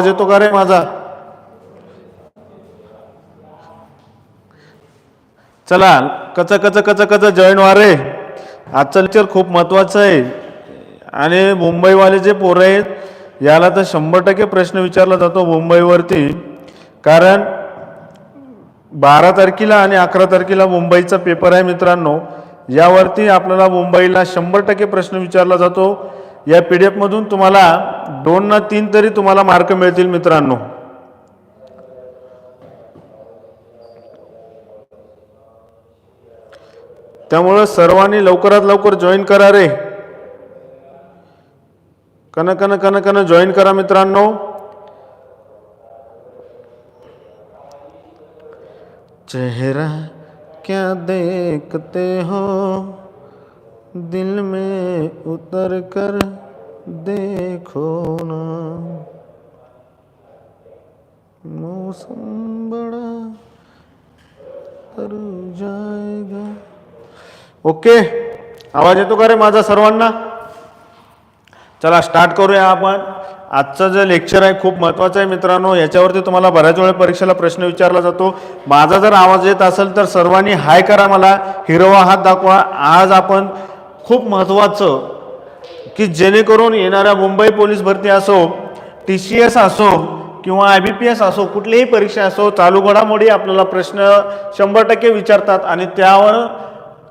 आवाज येतो का रे माझा. चला कच कच कच कच जॉईन व्हा रे आजचं लेक्चर खूप महत्वाचं आहे. आणि मुंबईवाले जे पोरं आहेत याला तर शंभर टक्के प्रश्न विचारला जातो मुंबईवरती. कारण बारा तारखेला आणि अकरा तारखेला मुंबईचा पेपर आहे मित्रांनो. यावरती आपल्याला मुंबईला शंभर टक्के प्रश्न विचारला जातो. या पी डी एफमधून तुम्हाला दोन ना तीन तरी तुम्हाला मार्क मिळतील मित्रांनो. त्यामुळं सर्वांनी लवकरात लवकर जॉईन करा रे. कन कन कन कन जॉईन करा मित्रांनो. चेहरा क्या देखते हो? दिल में उतर कर देखो ना। मौसम बड़ा तर जाएगा। ओके आवाज येतो का रे माझा सर्वांना? चला स्टार्ट करूया आपण. आजचं जे लेक्चर आहे खूप महत्त्वाचं आहे मित्रांनो. याच्यावरती तुम्हाला बऱ्याच वेळा परीक्षेला प्रश्न विचारला जातो. माझा जर आवाज येत असेल तर सर्वांनी हाय करा मला. हिरवा हात दाखवा. आज आपण खूप महत्त्वाचं की जेणेकरून येणाऱ्या मुंबई पोलीस भरती असो टी सी एस असो किंवा आय बी पी एस असो कुठलीही परीक्षा असो चालू घडामोडी आपल्याला प्रश्न शंभर टक्के विचारतात आणि त्यावर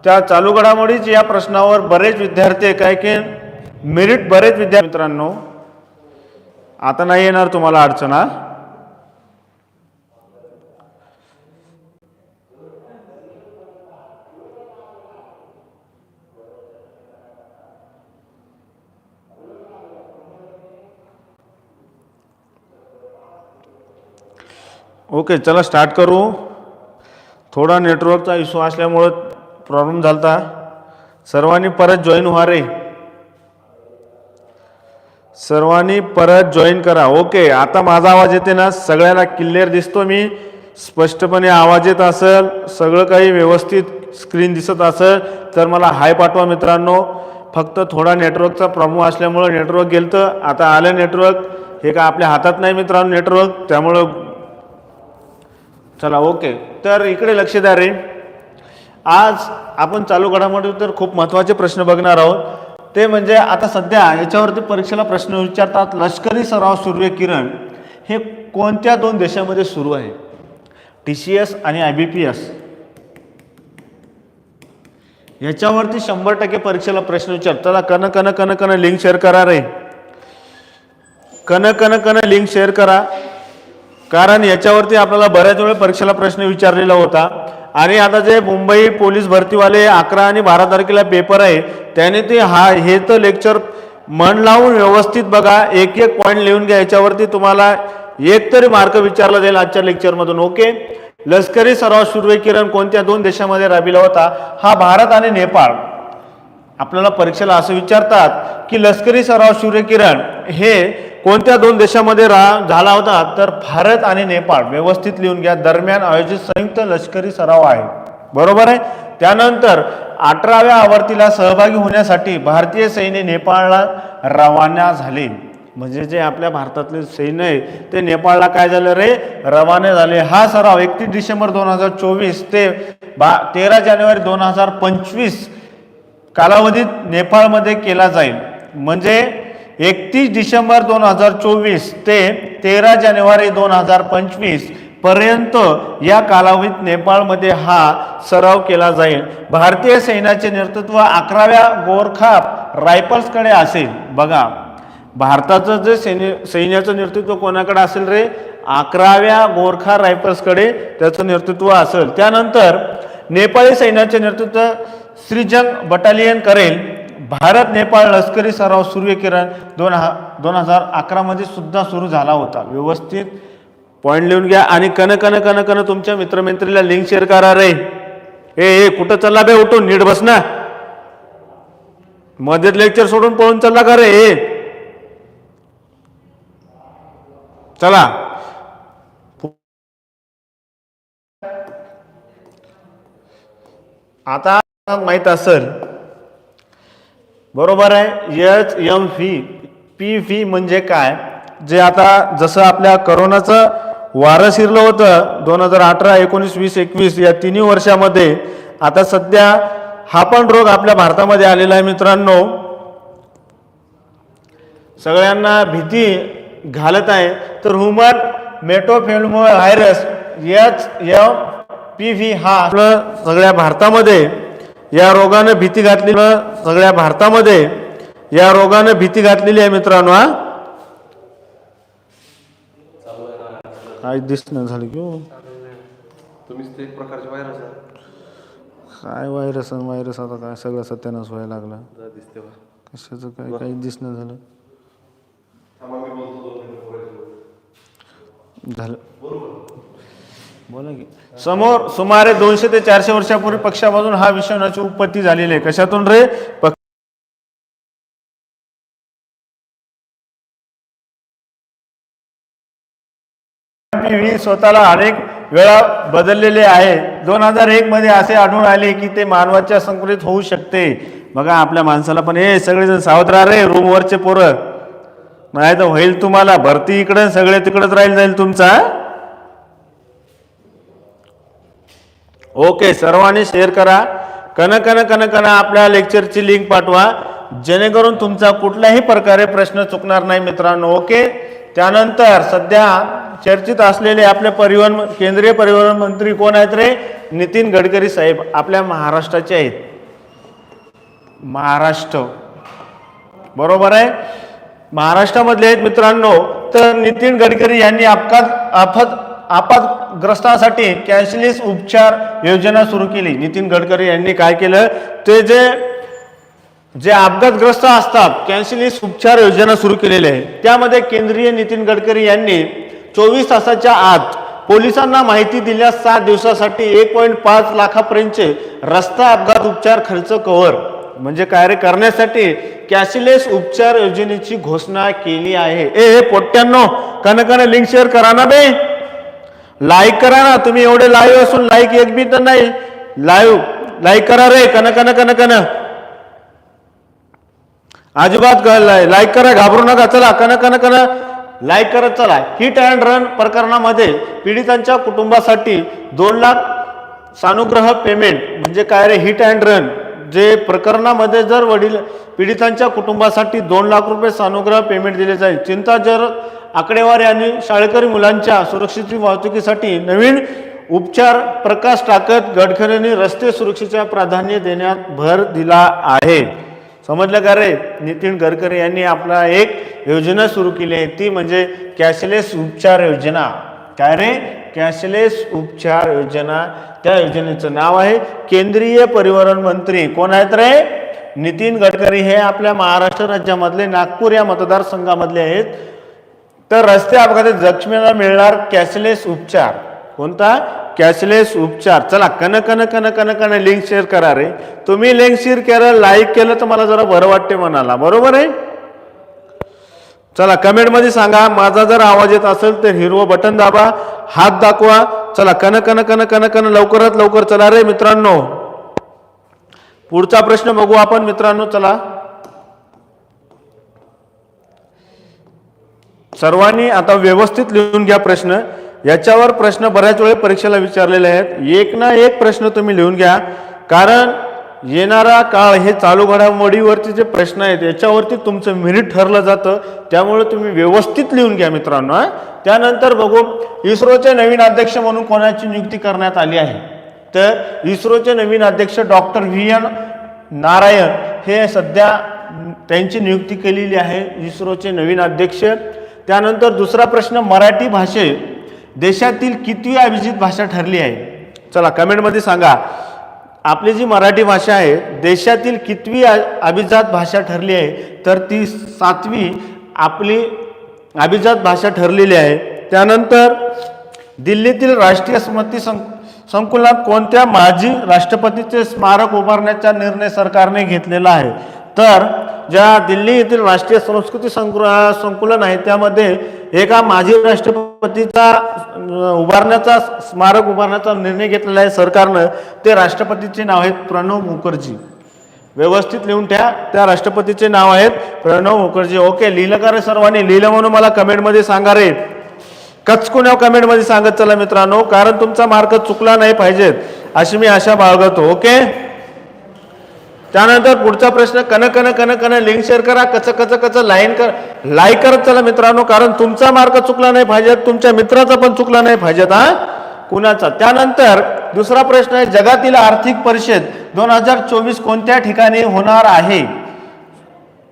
त्या चालू घडामोडीच या प्रश्नावर बरेच विद्यार्थी काय की मेरिट बरेच विद्यार्थी मित्रांनो आता नाही येणार तुम्हाला अडचण ओके चला स्टार्ट करू. थोडा नेटवर्कचा इश्यू असल्यामुळं प्रॉब्लेम झाला होता सर्वांनी परत जॉईन व्हा रे. सर्वांनी परत जॉईन करा. ओके आता माझा आवाज येते ना सगळ्यांना क्लिअर दिसतो मी. स्पष्टपणे आवाज येत असेल सगळं काही व्यवस्थित स्क्रीन दिसत असेल तर मला हाय पाठवा मित्रांनो. फक्त थोडा नेटवर्कचा प्रॉब्लेम असल्यामुळं नेटवर्क गेलं तर आता आलं नेटवर्क हे का आपल्या हातात नाही मित्रांनो नेटवर्क त्यामुळं चला ओके. तर इकडे लक्ष द्या रे. आज आपण चालू घडामोडी तर खूप महत्त्वाचे प्रश्न बघणार आहोत. ते म्हणजे आता सध्या याच्यावरती परीक्षेला प्रश्न विचारतात लष्करी सराव सूर्य किरण हे कोणत्या दोन देशामध्ये सुरू आहे? टी सी एस आणि आय बी पी एस. याच्यावरती शंभर टक्के परीक्षेला प्रश्न विचार. चला कन कन कन कन लिंक शेअर करा रे. कन कन कन लिंक शेअर करा. कारण याच्यावरती आपल्याला बऱ्याच वेळ परीक्षेला प्रश्न विचारलेला होता. आणि आता जे मुंबई पोलीस भरतीवाले अकरा आणि बारा तारखेला पेपर आहे त्याने ते हा हे तर लेक्चर मन लावून व्यवस्थित बघा एक एक पॉईंट लिहून घ्या याच्यावरती तुम्हाला एक तरी मार्क विचारला जाईल आजच्या लेक्चरमधून ओके लष्करी सराव सूर्यकिरण कोणत्या दोन देशामध्ये राबिला होता? हा भारत आणि नेपाळ. आपल्याला परीक्षेला असं विचारतात की लष्करी सराव सूर्यकिरण हे कोणत्या दोन देशामध्ये रा झाला होता तर भारत आणि नेपाळ व्यवस्थित लिहून घ्या. दरम्यान आयोजित संयुक्त लष्करी सराव आहे. बरोबर आहे? त्यानंतर अठराव्या आवर्तीला सहभागी होण्यासाठी भारतीय सैन्य नेपाळला रवाना झाले. म्हणजे जे आपल्या भारतातले सैन्य आहे ते नेपाळला काय झालं रे? रवाना झाले. हा सराव एकतीस डिसेंबर दोन हजार चोवीस ते बा तेरा जानेवारी दोन हजार पंचवीस कालावधीत नेपाळमध्ये केला जाईल. म्हणजे एकतीस डिसेंबर दोन हजार चोवीस ते तेरा जानेवारी दोन हजार पंचवीसपर्यंत या कालावधीत नेपाळमध्ये हा सराव केला जाईल. भारतीय सैन्याचे नेतृत्व अकराव्या गोरखा रायफल्सकडे असेल. बघा भारताचं जे सैन्य सैन्याचं नेतृत्व कोणाकडे असेल रे? अकराव्या गोरखा रायफल्सकडे त्याचं नेतृत्व असेल. त्यानंतर नेपाळी सैन्याचे नेतृत्व श्रीजंग बटालियन करेल. भारत नेपाळ लष्करी सराव सूर्यकिरण दोन हा दोन हजार अकरामध्ये सुद्धा सुरू झाला होता. व्यवस्थित. पॉईंट लिहून घ्या आणि कन कन कन कन तुमच्या मित्रमैत्रीला लिंक शेअर करा रे. ए ए कुठं चालला बे उठून? नीट बस ना. मध्येच लेक्चर सोडून पळून चालला का रे? ए. चला. आता माहीत असेल बरोबर आहे. H M V P V म्हणजे काय? जे आता जसं आपल्या करोनाचं वारं शिरलं होतं दोन हजार अठरा एकोणीस वीस एकवीस या तिन्ही वर्षामध्ये आता सध्या हा पण रोग आपल्या भारतामध्ये आलेला आहे मित्रांनो. सगळ्यांना भीती घालत आहे. तर human metapneumo virus H M P V हा आपलं सगळ्या भारतामध्ये या रोगानं भीती घातली सगळ्या भारतामध्ये या रोगानं भीती घातलेली आहे मित्रांनो हा. काय दिसणं झालं की हो. काय व्हायरस व्हायरस आता काय? सगळं सत्यानाश व्हायला लागला. कशाचं काय? काही दिसणं झालं. झालं. बोला की. समोर सुमारे दोनशे ते चारशे वर्षापूर्वी पक्षापासून हा विषाणूची उत्पत्ती झालेली आहे. कशातून रे? पक्ष पिढी स्वतःला अनेक वेळा बदललेले आहे. दोन हजार एक मध्ये असे आढळून आले की ते मानवाच्या संकुलित होऊ शकते. बघा आपल्या माणसाला पण हे सगळेजण सावध राहा रे रूमवरचे पोरं. नाही तर होईल तुम्हाला भरती इकडे सगळे तिकडंच राहील जाईल तुमचा ओके सर्वांनी शेअर करा. कनकन कनकन कन आपल्या लेक्चरची लिंक पाठवा. जेणेकरून तुमचा कुठल्याही प्रकारे प्रश्न चुकणार नाही मित्रांनो ओके? त्यानंतर सध्या चर्चित असलेले आपले परिवहन केंद्रीय परिवहन मंत्री कोण आहेत रे? नितीन गडकरी साहेब आपल्या महाराष्ट्राचे आहेत. महाराष्ट्र. बरोबर आहे? महाराष्ट्रामधले आहेत मित्रांनो तर नितीन गडकरी यांनी अपघात आफत आपातग्रस्तासाठी कॅशलेस उपचार योजना सुरू केली. नितीन गडकरी यांनी काय केलं? ते जे जे अपघातग्रस्त असतात कॅन्सलेस उपचार योजना सुरू केलेली आहे त्यामध्ये केंद्रीय नितीन गडकरी यांनी चोवीस तासाच्या आत पोलिसांना माहिती दिल्यास सात दिवसासाठी एक पॉईंट पाच लाखापर्यंतचे रस्ता अपघात उपचार खर्च कव्हर म्हणजे कार्य करण्यासाठी कॅशलेस उपचार योजनेची घोषणा केली आहे. ए हे पोट्ट्यांनो कनकन लिंक शेअर करा ना बे. लाईक करा ना. तुम्ही एवढे लाईव्ह असून लाईक एक बी तर नाही. लाईव्ह लाईक करा रे. कन कन कन कन अजिबात लाईक करा घाबरू नका. चला. कन कन कन लाईक करत चला. हिट अँड रन प्रकरणामध्ये पीडितांच्या कुटुंबासाठी दोन लाख सानुग्रह पेमेंट म्हणजे काय रे? हिट अँड रन जे प्रकरणामध्ये जर वडील पीडितांच्या कुटुंबासाठी दोन लाख रुपये सानुग्रह पेमेंट दिले जाईल चिंता जर आकडेवारी आणि शाळकरी मुलांच्या सुरक्षेची वाहतुकीसाठी नवीन उपचार प्रकाश टाकत गडकरींनी रस्ते सुरक्षेच्या प्राधान्य देण्यात भर दिला आहे. समजलं का रे? नितीन गडकरी यांनी आपला एक योजना सुरू केली आहे. ती म्हणजे कॅशलेस उपचार योजना. काय रे? कॅशलेस उपचार योजना. त्या योजनेचं नाव आहे केंद्रीय परिवहन मंत्री. कोण आहेत रे? नितीन गडकरी हे आपल्या महाराष्ट्र राज्यामधले नागपूर या मतदारसंघामधले आहेत. तर रस्ते अपघातात जखमीला मिळणार कॅशलेस उपचार. कोणता? कॅशलेस उपचार. चला कन कन कन कन कन लिंक शेअर करा रे. तुम्ही लिंक शेअर केलं लाईक केलं तर मला जरा बरं वाटते म्हणाला बरोबर आहे? चला कमेंटमध्ये सांगा. माझा जर आवाज येत असेल तर हिरवं बटन दाबा. हात दाखवा. चला कन कन कन कन कन लवकरात लवकर चला रे मित्रांनो. पुढचा प्रश्न बघू आपण मित्रांनो चला. सर्वांनी आता व्यवस्थित लिहून घ्या प्रश्न. याच्यावर प्रश्न बऱ्याच वेळे परीक्षेला विचारलेले आहेत. एक ना एक प्रश्न तुम्ही लिहून घ्या. कारण येणारा काळ हे चालू घडामोडीवरचे जे प्रश्न आहेत याच्यावरती तुमचं मिनिट ठरलं जातं. त्यामुळे तुम्ही व्यवस्थित लिहून घ्या मित्रांनो त्यानंतर बघू इस्रोचे नवीन अध्यक्ष म्हणून कोणाची नियुक्ती करण्यात आली आहे? तर इस्रोचे नवीन अध्यक्ष डॉक्टर व्ही एन नारायण हे सध्या त्यांची नियुक्ती केलेली आहे इस्रोचे नवीन अध्यक्ष. त्यानंतर दुसरा प्रश्न मराठी भाषे देशातील कितवी अभिजित भाषा ठरली आहे? चला कमेंटमध्ये सांगा. आपली जी मराठी भाषा आहे देशातील कितवी अभिजात भाषा ठरली आहे तर ती सातवी आपली अभिजात भाषा ठरलेली आहे. त्यानंतर दिल्लीतील राष्ट्रीय स्मृती सं संकुलात कोणत्या माजी राष्ट्रपतीचे स्मारक उभारण्याचा निर्णय सरकारने घेतलेला आहे? तर ज्या दिल्ली येथील राष्ट्रीय संस्कृती संकुला संकुलन आहे त्यामध्ये एका माजी राष्ट्रपतीचा उभारण्याचा स्मारक उभारण्याचा निर्णय घेतलेला आहे सरकारनं. ते राष्ट्रपतीचे नाव आहेत प्रणव मुखर्जी. व्यवस्थित लिहून ठ्या त्या राष्ट्रपतीचे नाव आहेत प्रणव मुखर्जी. ओके लिहिलं का रे सर्वांनी? लिहिलं म्हणून मला कमेंटमध्ये सांगा रे. कचकुन्या कमेंटमध्ये सांगत चला मित्रांनो कारण तुमचा मार्क चुकला नाही पाहिजेत अशी मी आशा बाळगतो. ओके? त्यानंतर पुढचा प्रश्न कन कन कन कन लिंक शेअर करा कच कच कच लाईन कर लाईक करत चला मित्रांनो कारण तुमचा मार्ग चुकला नाही पाहिजेत तुमच्या मित्राचा पण चुकला नाही पाहिजेत हा? कुणाचा? त्यानंतर दुसरा प्रश्न आहे जगातील आर्थिक परिषद दोन हजार चोवीस कोणत्या ठिकाणी होणार आहे?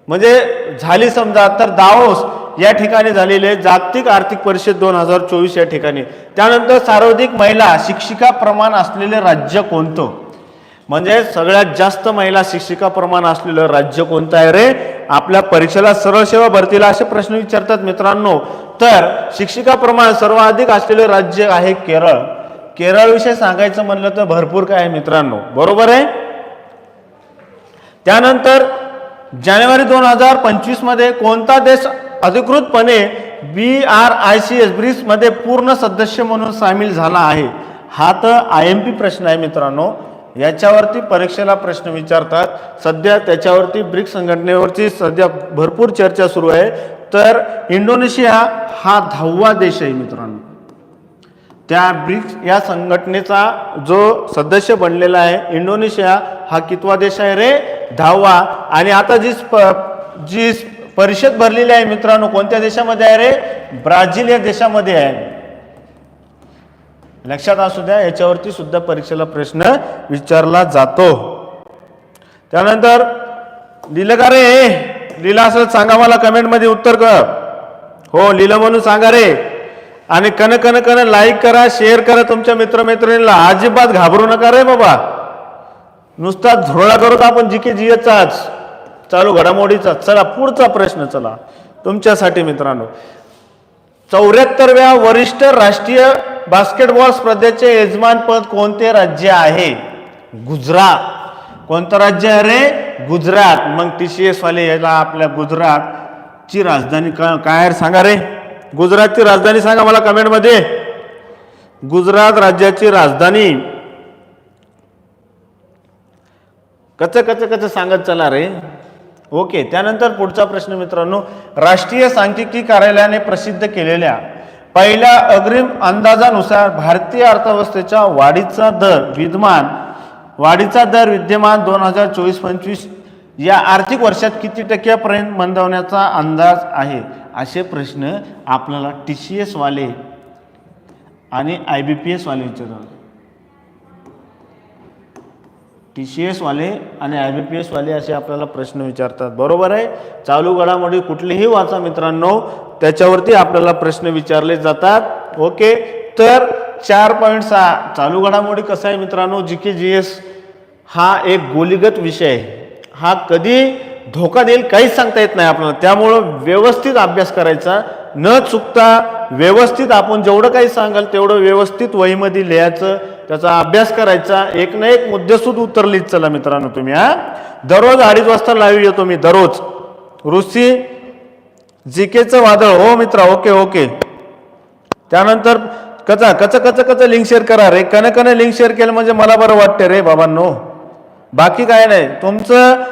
म्हणजे झाली समजा तर दाओस या ठिकाणी झालेले जागतिक आर्थिक परिषद दोन हजार चोवीस या ठिकाणी. त्यानंतर सर्वाधिक महिला शिक्षिका प्रमाण असलेले राज्य कोणतं? म्हणजे सगळ्यात जास्त महिला शिक्षिका प्रमाण असलेलं राज्य कोणतं आहे रे? आपल्या परीक्षेला सरळ सेवा भरतीला असे प्रश्न विचारतात मित्रांनो. तर शिक्षिका प्रमाण सर्वाधिक असलेलं राज्य आहे केरळ. केरळविषयी सांगायचं म्हणलं तर भरपूर काय आहे मित्रांनो. बरोबर आहे? त्यानंतर जानेवारी दोन हजार पंचवीसमध्ये कोणता देश अधिकृतपणे B R I C S ब्रिक्समध्ये पूर्ण सदस्य म्हणून सामील झाला आहे? हा तर आय एम पी प्रश्न आहे मित्रांनो. याच्यावरती परीक्षेला प्रश्न विचारतात. सध्या त्याच्यावरती ब्रिक्स संघटनेवरची सध्या भरपूर चर्चा सुरू आहे. तर इंडोनेशिया हा दहावा देश आहे मित्रांनो. त्या ब्रिक्स या संघटनेचा जो सदस्य बनलेला आहे इंडोनेशिया हा कितवा देश आहे रे? दहावा. आणि आता जी स्प- जी परिषद भरलेली आहे मित्रांनो कोणत्या देशामध्ये आहे रे? ब्राझील या देशामध्ये आहे. लक्षात असू द्या याच्यावरती सुद्धा परीक्षेला प्रश्न विचारला जातो. त्यानंतर लिहिलं का रे लिहिलं असं सांगा मला कमेंटमध्ये उत्तर कर हो लिहिलं म्हणून सांगा रे. आणि कन कन कन लाईक करा शेअर करा तुमच्या मित्रमैत्रिणीला अजिबात घाबरू नका रे बाबा. नुसता धुरळा करत आपण जी के जीएचाच चालू घडामोडीचा चला पुढचा प्रश्न चला. तुमच्यासाठी मित्रांनो. चौऱ्याहत्तरव्या वरिष्ठ राष्ट्रीय बास्केटबॉल स्पर्धेचे यजमानपद कोणते राज्य आहे? गुजरात. कोणतं राज्य आहे रे? गुजरात. मग टी सी एसवाले याला आपल्या गुजरातची राजधानी का काय आहे सांगा रे? गुजरातची राजधानी सांगा मला कमेंटमध्ये. गुजरात राज्याची राजधानी. कच कच कच सांगत चला रे. ओके त्यानंतर पुढचा प्रश्न मित्रांनो. राष्ट्रीय सांख्यिकी कार्यालयाने प्रसिद्ध केलेल्या पहिल्या अग्रिम अंदाजानुसार भारतीय अर्थव्यवस्थेच्या वाढीचा दर विद्यमान वाढीचा दर विद्यमान दोन हजार चोवीस पंचवीस या आर्थिक वर्षात किती टक्क्यापर्यंत मंदवण्याचा अंदाज आहे? असे प्रश्न आपल्याला टी सी एसवाले आणि आय बी पी एसवाले विचारतात. टी सी एसवाले आणि आय बी पी एसवाले असे आपल्याला प्रश्न विचारतात. बरोबर आहे? चालू घडामोडी कुठलेही वाचा मित्रांनो. त्याच्यावरती आपल्याला प्रश्न विचारले जातात. ओके? तर चार पॉईंट सहा. चालू घडामोडी कसं आहे मित्रांनो? जी के जी एस हा एक गोलीगत विषय आहे. हा कधी धोका देईल काहीच सांगता येत नाही आपल्याला. त्यामुळं व्यवस्थित अभ्यास करायचा. न चुकता व्यवस्थित आपण जेवढं काही सांगाल तेवढं व्यवस्थित वहीमध्ये लिहायचं. त्याचा अभ्यास करायचा. एक ना एक मुद्देसूद उतरलीच चला मित्रांनो तुम्ही हा? दररोज अडीच वाजता लाईव्ह येतो मी दररोज. ऋषी जीकेचं वादळ. हो मित्रा ओके ओके. त्यानंतर कचा कच कच कच लिंक शेअर करा. रे कन कन लिंक शेअर केलं म्हणजे मला बरं वाटते रे बाबांनो. बाकी काय नाही. तुमचं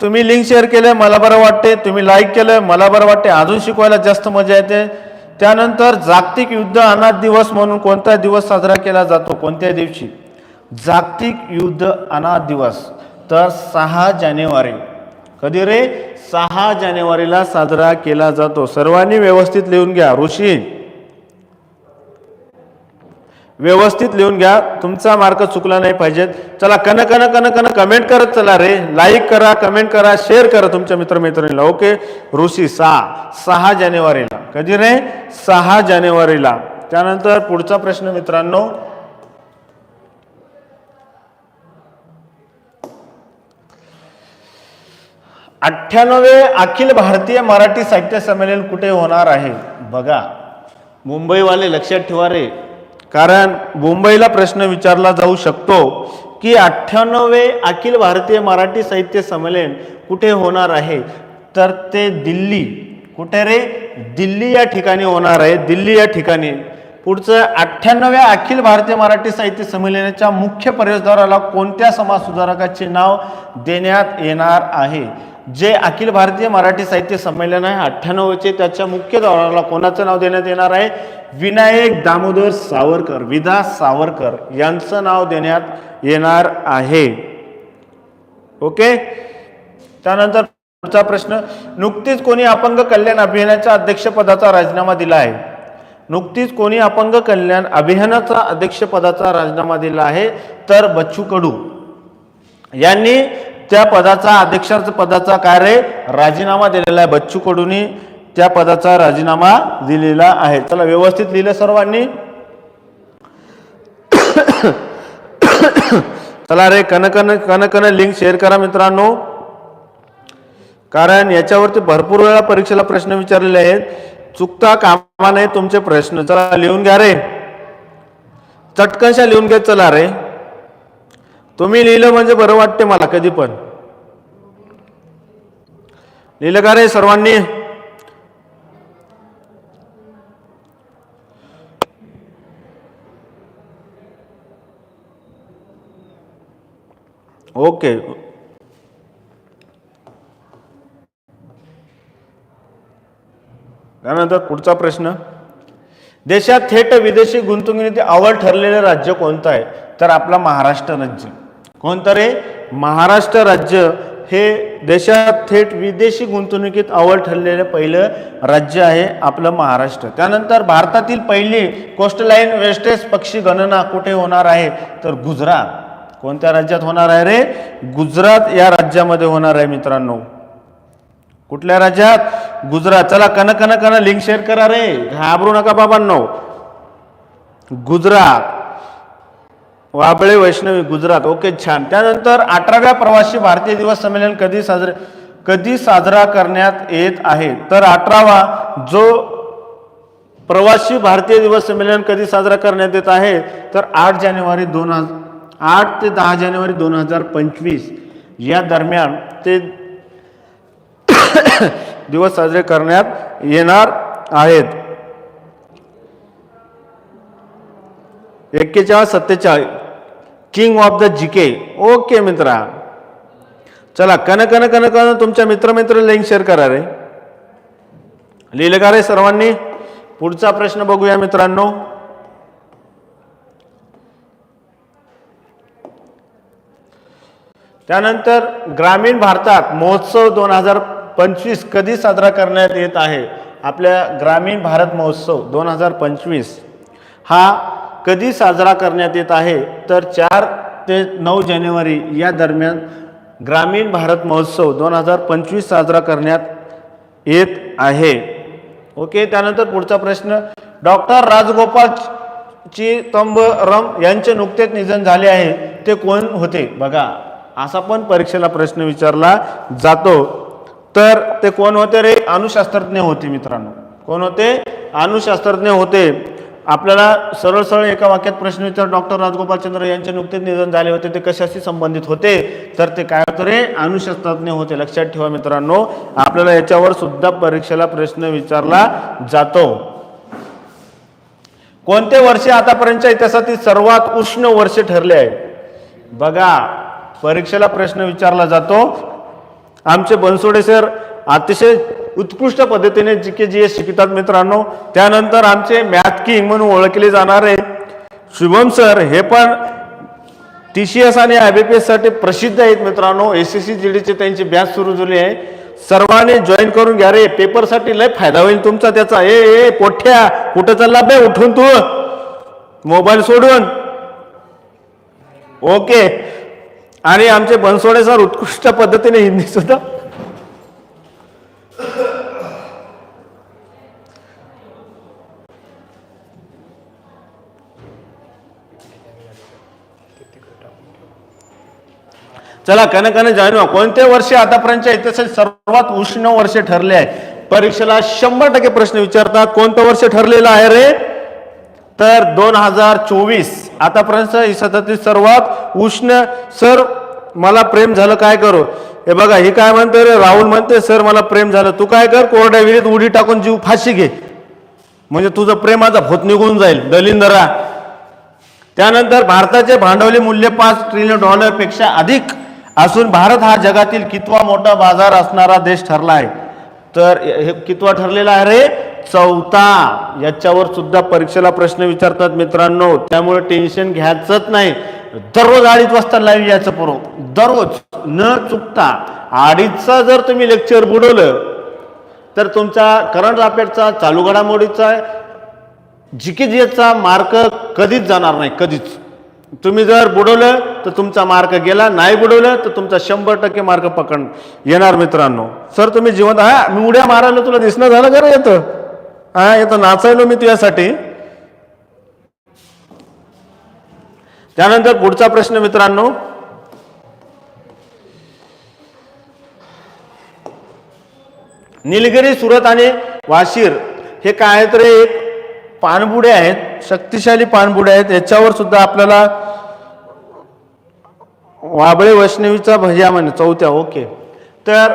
तुम्ही लिंक शेअर केलं मला बरं वाटते. तुम्ही लाईक केलं मला बरं वाटते. अजून शिकवायला जास्त मजा येते. त्यानंतर जागतिक युद्ध अनाथ दिवस म्हणून कोणता दिवस साजरा केला जातो? कोणत्या दिवशी? जागतिक युद्ध अनाथ दिवस. तर सहा जानेवारी. कधी रे? सहा जानेवारीला साजरा केला जातो. सर्वांनी व्यवस्थित लिहून घ्या. ऋषी व्यवस्थित लिहून घ्या. तुमचा मार्क चुकला नाही पाहिजेत चला कन कन कन कन कमेंट करत चला रे. लाईक करा कमेंट करा शेअर करा तुमच्या मित्रमैत्रिणीला ओके ऋषी सहा. सहा जानेवारीला. कधी रे? सहा जानेवारीला. त्यानंतर पुढचा प्रश्न मित्रांनो. अठ्ठ्याण्णवे अखिल भारतीय मराठी साहित्य संमेलन कुठे होणार आहे? बघा. मुंबईवाले लक्षात ठेवा रे. कारण मुंबईला प्रश्न विचारला जाऊ शकतो की अठ्ठ्याण्णवे अखिल भारतीय मराठी साहित्य संमेलन कुठे होणार आहे? तर ते दिल्ली. कुठे रे? दिल्ली या ठिकाणी होणार आहे. दिल्ली या ठिकाणी. पुढचं अठ्ठ्याण्णव्या अखिल भारतीय मराठी साहित्य संमेलनाच्या मुख्य प्रवेशद्वाराला कोणत्या समाज सुधारकाचे नाव देण्यात येणार आहे? जे अखिल भारतीय मराठी साहित्य संमेलन आहे अठ्ठ्याण्णवचे त्याच्या मुख्य दौऱ्याला कोणाचं नाव देण्यात येणार आहे? विनायक दामोदर सावरकर विदा सावरकर यांचं नाव देण्यात येणार आहे. ओके? त्यानंतर पुढचा प्रश्न नुकतीच कोणी अपंग कल्याण अभियानाच्या अध्यक्षपदाचा राजीनामा दिला आहे? नुकतीच कोणी अपंग कल्याण अभियानाचा अध्यक्षपदाचा राजीनामा दिला आहे? तर बच्चू कडू. यांनी त्या पदाचा अध्यक्षार्थ पदाचा कार्य राजीनामा दिलेला आहे बच्चू कडूनी त्या पदाचा राजीनामा दिलेला आहे. चला व्यवस्थित लिहिलं सर्वांनी. चला रे कनकन कनकन लिंक शेअर करा मित्रांनो. कारण याच्यावरती भरपूर वेळा परीक्षेला प्रश्न विचारलेले आहेत. चुकता कामा नये तुमचे प्रश्न. चला लिहून घ्या रे. चटकनशा लिहून घेत चला रे. तुम्ही लिहिलं म्हणजे बरं वाटते मला कधी पण. लिहिलं का रे सर्वांनी? ओके. त्यानंतर पुढचा प्रश्न. देशात थेट विदेशी गुंतवणुकीत आवड ठरलेलं राज्य कोणतं आहे? तर आपला महाराष्ट्र राज्य. कोणतं रे महाराष्ट्र राज्य हे देशात थेट विदेशी गुंतवणुकीत आवड ठरलेलं पहिलं राज्य आहे आपलं महाराष्ट्र. त्यानंतर भारतातील पहिली कोस्टलाईन वेस्टेज पक्षी गणना कुठे होणार आहे? तर गुजरात. कोणत्या राज्यात होणार आहे रे? गुजरात या राज्यामध्ये होणार आहे मित्रांनो. कुठल्या राज्यात? गुजरात. चला कन कन कन लिंक शेअर करा रे. घाबरू नका बाबांनो. गुजरात. वाबळे वैष्णवी गुजरात. ओके छान. त्यानंतर अठराव्या प्रवासी भारतीय दिवस संमेलन कधी साजरे कधी साजरा करण्यात येत आहे? तर अठरावा जो प्रवासी भारतीय दिवस संमेलन कधी साजरा करण्यात येत आहे? तर आठ जानेवारी दोन हजार आठ ते दहा जानेवारी दोन हजार पंचवीस. या दरम्यान ते दिवस साजरे करण्यात येणार आहेत. एक्केचाळीस सत्तेचाळीस. King of the GK okay मित्रा चला कन कन कन कन तुमच्या मित्रमित्र लिंक शेअर करा रे. लिहिलं का रे सर्वांनी? पुढचा प्रश्न बघूया मित्रांनो. त्यानंतर ग्रामीण भारतात महोत्सव दोन हजार पंचवीस कधी साजरा करण्यात येत आहे? आपल्या ग्रामीण भारत महोत्सव दोन हजार पंचवीस हा कधी साजरा करण्यात येत आहे? तर चार ते नऊ जानेवारी या दरम्यान ग्रामीण भारत महोत्सव दोन हजार पंचवीस साजरा करण्यात येत आहे. ओके त्यानंतर पुढचा प्रश्न. डॉक्टर राजगोपाल तंबरम यांचे नुकतेच निधन झाले आहे. ते कोण होते? बघा असा पण परीक्षेला प्रश्न विचारला जातो. तर ते कोण होते रे? अणुशास्त्रज्ञ होते मित्रांनो. कोण होते? अणुशास्त्रज्ञ होते. आपल्याला सरळ सरळ एका वाक्यात प्रश्न विचार डॉक्टर राजगोपालचंद्र यांचे नुकतेच निधन झाले होते ते कशाशी संबंधित होते? तर ते काय होतं रे? अणुशास्त्रज्ञ होते. लक्षात ठेवा मित्रांनो आपल्याला याच्यावर सुद्धा परीक्षेला प्रश्न विचारला जातो. कोणते वर्ष आतापर्यंतच्या इतिहासातील सर्वात उष्ण वर्ष ठरले आहे? बघा परीक्षेला प्रश्न विचारला जातो. आमचे बनसोडे सर अतिशय उत्कृष्ट पद्धतीने जी के जी एस शिकतात मित्रांनो. त्यानंतर आमचे मॅथ किंग म्हणून ओळखले जाणारे शुभम सर हे पण टी सी एस आणि आय बी पी एससाठी प्रसिद्ध आहेत मित्रांनो. एस एस सी जी डीचे त्यांची बॅच सुरू झाली आहे. सर्वांनी जॉईन करून घ्या रे. पेपरसाठी लय फायदा होईल तुमचा त्याचा. ए ए पोठ्या कुठं चालला बे? उठून तू. मोबाईल सोडून. ओके. आणि आमचे बनसोडे सर उत्कृष्ट पद्धतीने हिंदी सुद्धा चला कन जाणवा कोणते वर्ष आतापर्यंतच्या इतिहासात सर्वात उष्ण वर्ष ठरले आहे? परीक्षेला शंभर टक्के प्रश्न विचारतात. कोणतं वर्ष ठरलेलं आहे रे? तर दोन हजार चोवीस. आतापर्यंत इतिहासातील सर्वात उष्ण सर मला प्रेम झालं काय करू? हे बघा हे काय म्हणते रे? राहुल म्हणते सर मला प्रेम झालं. तू काय कर? कोरड्या विहिरीत उडी टाकून जीव फाशी घे. म्हणजे तुझं प्रेमाचा भूत निघून जाईल. दलिंदरा त्यानंतर भारताचे भांडवली मूल्य पाच ट्रिलियन डॉलरपेक्षा अधिक. असून भारत हा जगातील कितवा मोठा बाजार असणारा देश ठरला आहे तर हे कितवा ठरलेला आहे रे? चौथा. याच्यावर सुद्धा परीक्षेला प्रश्न विचारतात मित्रांनो. त्यामुळे टेन्शन घ्यायचंच नाही. दररोज अडीच वाजता लाईव्ह यायचं पुरव दररोज. न चुकता. अडीचचा जर तुम्ही लेक्चर बुडवलं तर तुमचा करंट अफेअरचा चालू घडामोडीचा जी के मार्क कधीच जाणार नाही. कधीच. तुम्ही जर बुडवलं तर तुमचा मार्क गेला. नाही बुडवलं तर तुमचा शंभर टक्के मार्क पकड येणार मित्रांनो. सर तुम्ही जिवंत हा मी उड्या मारायला तुला दिसणं झालं का रे येतं हा येतं नाचायलो मी तुझ्यासाठी. त्यानंतर पुढचा प्रश्न मित्रांनो. निलगिरी सुरत आणि वाशीर हे काय तर एक पाणबुडे आहेत शक्तिशाली पाणबुडे आहेत. याच्यावर सुद्धा आपल्याला वाबळे वैष्णवीचा भज्या म्हणे चौथ्या ओके. तर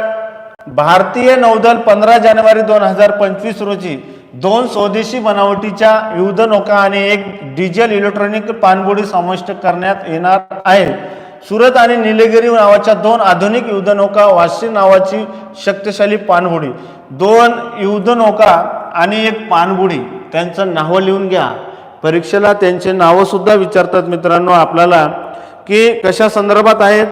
भारतीय नौदल पंधरा जानेवारी दोन हजार पंचवीस रोजी दोन स्वदेशी बनावटीच्या युद्ध नौका आणि एक डिझेल इलेक्ट्रॉनिक पाणबुडी समाविष्ट करण्यात येणार आहे. सुरत आणि निलेगिरी नावाच्या दोन आधुनिक युद्धनौका वाशी नावाची शक्तिशाली पाणबुडी दोन युद्धनौका आणि एक पाणबुडी त्यांचं नावं लिहून घ्या. परीक्षेला त्यांचे नावंसुद्धा विचारतात मित्रांनो आपल्याला की कशा संदर्भात आहेत?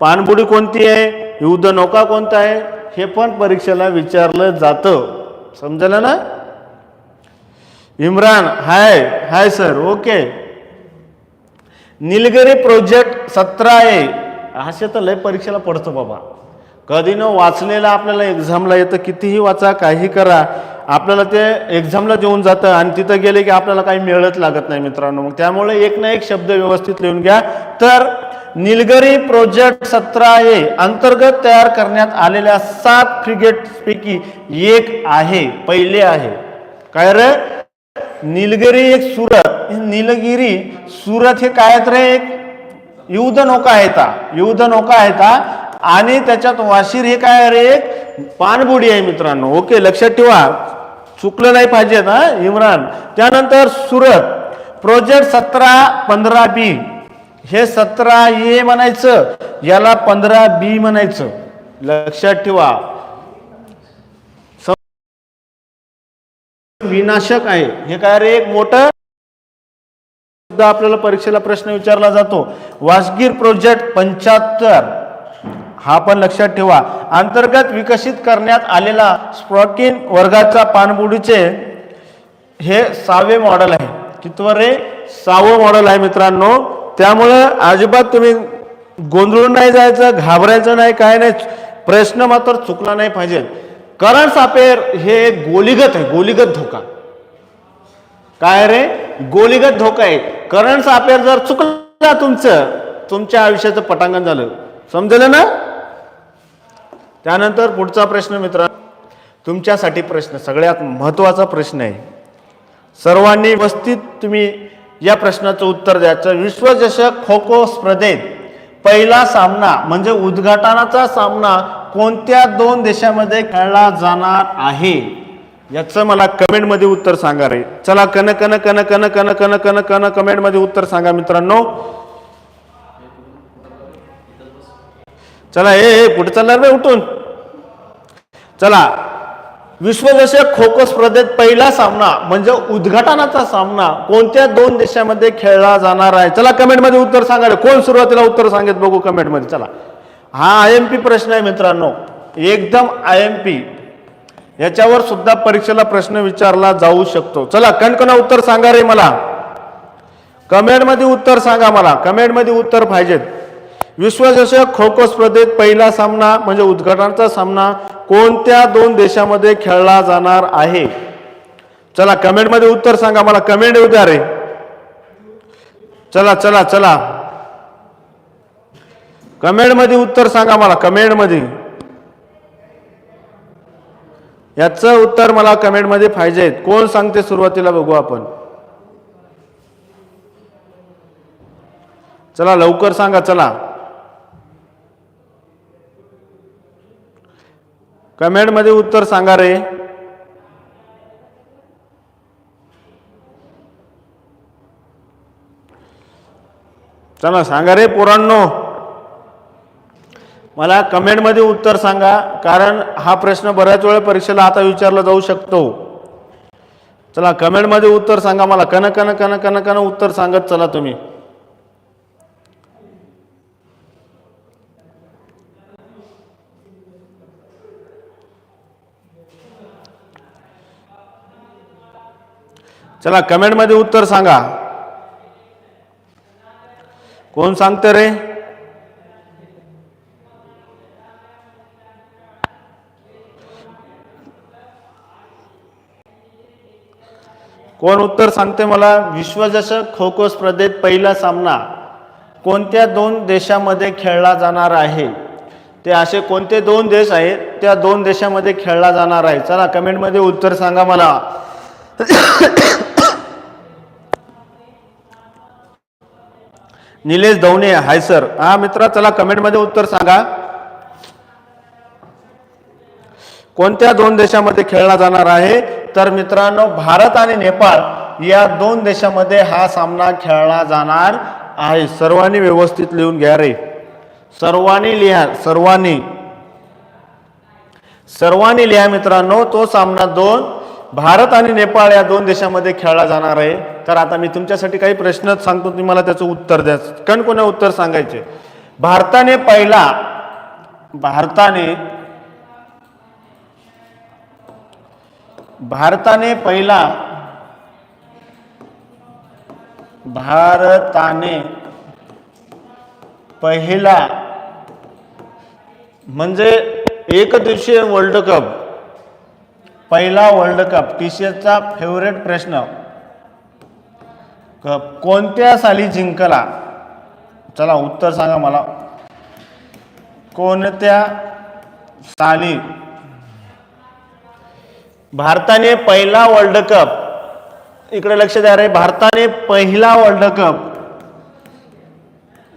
पाणबुडी कोणती आहे? युद्ध नौका कोणता आहे? हे पण परीक्षेला विचारलं जातं. समजलं ना? Imran hi hi sir okay. Nilgiri project सतरा आहे असे तर लय परीक्षेला पडतो बाबा. कधी न वाचलेलं आपल्याला एक्झामला येतं कितीही वाचा काही करा. आपल्याला ते एक्झामला देऊन जातं आणि तिथं गेले की आपल्याला काही मिळत लागत नाही मित्रांनो. मग त्यामुळे एक ना एक शब्द व्यवस्थित लिहून घ्या. तर निलगिरी प्रोजेक्ट सतरा ए अंतर्गत तयार करण्यात आलेल्या सात फ्रिगेट्सपैकी एक आहे पहिले आहे. काय रे? निलगिरी एक सुरत. निलगिरी सुरत हे काय तर रे? एक युद्ध नौका आहे युद्ध नौका आहेत आणि त्याच्यात वाशीर हे काय रे? एक पाणबुडी आहे मित्रांनो. ओके लक्षात ठेवा. चुकलं नाही पाहिजे हा इम्रान. त्यानंतर सुरत. प्रोजेक्ट सतरा पंधरा बी. हे सतरा ए म्हणायचं याला पंधरा बी म्हणायचं. लक्षात ठेवा. विनाशक आहे. हे काय रे एक मोठं सुद्धा आपल्याला परीक्षेला प्रश्न विचारला जातो. वासगीर प्रोजेक्ट पंच्याहत्तर. हा पण लक्षात ठेवा. अंतर्गत विकसित करण्यात आलेला स्प्रॉकिन वर्गाचा पाणबुडीचे हे सहावे मॉडेल आहे. कितवर रे? सहावं मॉडेल आहे मित्रांनो. त्यामुळं अजिबात तुम्ही गोंधळून नाही जायचं घाबरायचं नाही काय नाही. प्रश्न मात्र चुकला नाही पाहिजे. करंट अफेअर हे गोलीगत आहे गोलीगत धोका. काय रे? गोलीगत धोका आहे. करंट अफेअर जर चुकला तुमचं तुमच्या आयुष्याचं पटांगण झालं. समजलं ना? त्यानंतर पुढचा प्रश्न मित्र तुमच्यासाठी प्रश्न सगळ्यात महत्त्वाचा प्रश्न आहे. सर्वांनी व्यवस्थित तुम्ही या प्रश्नाचं उत्तर द्यायचं विश्वचषक खो खो स्पर्धेत पहिला सामना म्हणजे उद्घाटनाचा सामना कोणत्या दोन देशामध्ये खेळला जाणार आहे? याचं मला कमेंटमध्ये उत्तर सांगा रे. चला कन कन कन कन कन कन कन कन कमेंटमध्ये उत्तर सांगा मित्रांनो. चला ए ए, कुठे चालणार नाही उठून. चला विश्वचषक खो खो स्पर्धेत पहिला सामना म्हणजे उद्घाटनाचा सामना कोणत्या दोन देशामध्ये खेळला जाणार आहे? चला कमेंटमध्ये उत्तर सांगा रे. कोण सुरुवातीला उत्तर सांगेल बघू कमेंटमध्ये. चला. हा आय एम पी प्रश्न आहे मित्रांनो. एकदम आय एम पी याच्यावर सुद्धा परीक्षेला प्रश्न विचारला जाऊ शकतो. चला कणकणा उत्तर सांगा रे मला. कमेंटमध्ये उत्तर सांगा मला. कमेंटमध्ये उत्तर पाहिजेत. विश्वचषक खो खो स्पर्धेत पहिला सामना म्हणजे उद्घाटनाचा सामना कोणत्या दोन देशामध्ये खेळला जाणार आहे? चला कमेंटमध्ये उत्तर सांगा मला कमेंट येऊ द्या रे. चला चला चला. कमेंटमध्ये उत्तर सांगा मला कमेंटमध्ये. याचं उत्तर मला कमेंटमध्ये पाहिजे. कोण सांगते सुरुवातीला बघू आपण. चला लवकर सांगा चला. कमेंटमध्ये उत्तर सांगा रे. चला सांगा रे पोरांनो. मला कमेंटमध्ये उत्तर सांगा कारण हा प्रश्न बऱ्याच वेळा परीक्षेला आता विचारला जाऊ शकतो. चला कमेंटमध्ये उत्तर सांगा मला. कन कन कन कन कन उत्तर सांगत चला तुम्ही. चला कमेंटमध्ये उत्तर सांगा. कोण सांगते रे? कोण उत्तर सांगते मला? विश्वचषक खो खो स्पर्धेत पहिला सामना कोणत्या दोन देशामध्ये खेळला जाणार आहे? ते असे कोणते दोन देश आहेत त्या दोन देशामध्ये खेळला जाणार आहे? चला कमेंटमध्ये उत्तर सांगा मला. निलेश दौने हाय सर. हा मित्रा चला कमेंटमध्ये उत्तर सांगा. कोणत्या दोन देशामध्ये खेळला जाणार आहे? तर मित्रांनो भारत आणि नेपाळ या दोन देशामध्ये हा सामना खेळला जाणार आहे. सर्वांनी व्यवस्थित लिहून घ्या रे. सर्वांनी लिहा. सर्वांनी. सर्वांनी लिहा मित्रांनो तो सामना दोन. भारत आणि नेपाळ या दोन देशामध्ये खेळला जाणार आहे. तर आता मी तुमच्यासाठी काही प्रश्न सांगतो तुम्ही मला त्याचं उत्तर द्या. कण कोणा उत्तर सांगायचे? भारताने पहिला भारताने भारताने पहिला भारताने पहिला म्हणजे एक दिवसीय वर्ल्ड कप पहिला वर्ल्ड कप टीसीएसचा फेवरेट प्रश्न. कप कोणत्या साली जिंकला? चला उत्तर सांगा मला. कोणत्या साली? भारताने पहिला वर्ल्ड कप. इकडे लक्ष द्या रे भारताने पहिला वर्ल्ड कप.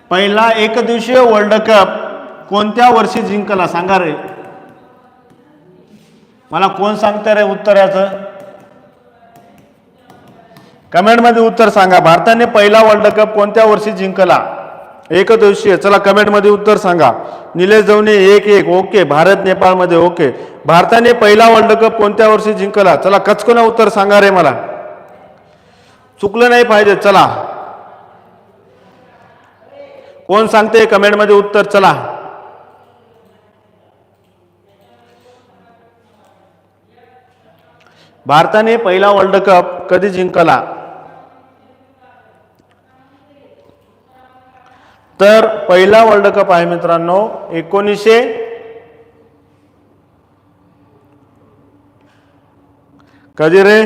पहिला एकदिवसीय वर्ल्ड कप कोणत्या वर्षी जिंकला? सांगा रे. मला कोण सांगतंय रे उत्तर याचं कमेंटमध्ये उत्तर सांगा. भारताने पहिला वर्ल्ड कप कोणत्या वर्षी जिंकला? एकदिवशीय चला कमेंटमध्ये उत्तर सांगा. निलेश जवने एक एक. ओके. भारत नेपाळमध्ये ओके. भारताने पहिला वर्ल्ड कप कोणत्या वर्षी जिंकला? चला कचकोना उत्तर सांगा रे मला. चुकलं नाही पाहिजे चला. कोण सांगते? कमेंटमध्ये उत्तर चला. भारताने पहिला वर्ल्ड कप कधी जिंकला? तर पहिला वर्ल्ड कप आहे मित्रांनो एकोणीसशे कधी रे?